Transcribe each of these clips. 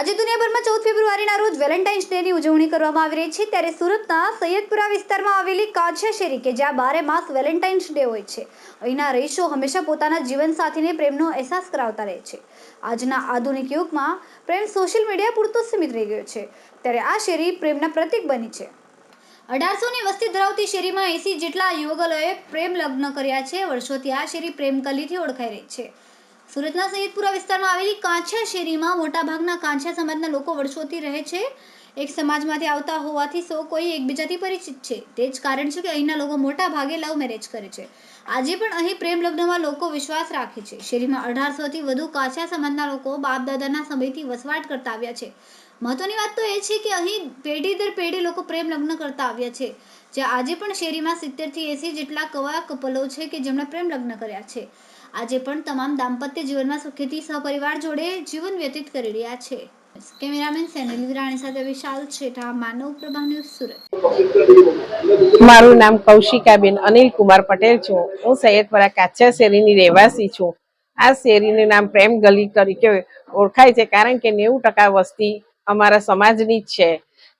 આજે દુનિયાભરમાં ચૌદ ફેબ્રુઆરીના રોજ વેલેન્ટાઇન્સ ડેની ઉજવણી કરવામાં આવી રહી છે. ત્યારે સુરતના સૈયદપુરા વિસ્તારમાં આવેલી કાછા શેરી કે જ્યાં બારે માસ વેલેન્ટાઇન્સ ડે હોય છે, અહીંના રહીશો હંમેશા પોતાના જીવનસાથીને પ્રેમનો અહેસાસ કરાવતા રહે છે. આજના આધુનિક યુગમાં પ્રેમ સોશિયલ મીડિયા પૂરતો સીમિત રહી ગયો છે. ત્યારે આ શેરી પ્રેમના પ્રતીક બની છે. અઢારસોની વસ્તી ધરાવતી શેરીમાં એસી જેટલા યુવગલોએ પ્રેમ લગ્ન કર્યા છે. વર્ષોથી આ શેરી પ્રેમકલીથી ઓળખાઈ રહી છે. સુરતના સૈયદપુરા વિસ્તારમાં આવેલી કાંછા શેરીમાં મોટાભાગના કાંછા સમાજના લોકો વર્ષોથી રહે છે. એક સમાજમાંથી આવતા હોવાથી સૌ કોઈ એકબીજાથી પરિચિત છે. તે જ કારણ છે કે અહીંના લોકો મોટા ભાગે લવ મેરેજ કરે છે. આજે પણ અહીં પ્રેમ લગ્નમાં લોકો વિશ્વાસ રાખે છે. શેરીમાં અઢારસોથી વધુ કાચા સમાજના લોકો બાપ દાદાના સમયથી વસવાટ કરતા આવ્યા છે. મહત્વની વાત તો એ છે કે અહીં પેઢી દર પેઢી લોકો પ્રેમ લગ્ન કરતા આવ્યા છે. જે આજે પણ શેરીમાં સિત્તેરથી એંસી જેટલા કવા કપલો છે કે જેમણે પ્રેમ લગ્ન કર્યા છે. આજે પણ તમામ દાંપત્ય જીવનમાં સુખેથી સહપરિવાર જોડે જીવન વ્યતીત કરી રહ્યા છે. કેમેરામેન સેનલ વિરાણી સાથે વિશાલ છેઠા, માનવ પ્રભા ન્યૂઝ સુરત. મારું નામ કૌશિકાબેન અનિલ કુમાર પટેલ છું. હું સૈયદપરા કાચા શેરીની રહેવાસી છું. આ શેરીનું નામ પ્રેમ ગલી તરીકે ઓળખાય છે કારણ કે નેવું ટકા વસ્તી અમારા સમાજની જ છે.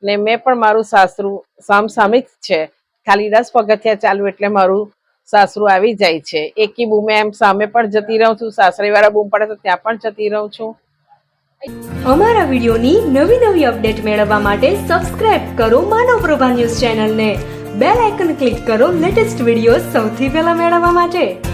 ને મેં પણ મારું સાસરું સમસામિક છે. ખાલી દસ પગથિયા ચાલુ એટલે મારું સાસરું આવી જાય છે. એકી બૂમે એમ સામે પણ જતી રહું છું. સાસરીવાળા બૂમ પડે તો ત્યાં પણ જતી રહું છું. અમારા વિડીયોની નવી નવી અપડેટ મેળવવા માટે સબસ્ક્રાઇબ કરો માનવ પ્રભા ન્યૂઝ ચેનલને. બેલ આઇકન ક્લિક કરો લેટેસ્ટ વીડિયો સૌથી પહેલા મેળવવા માટે.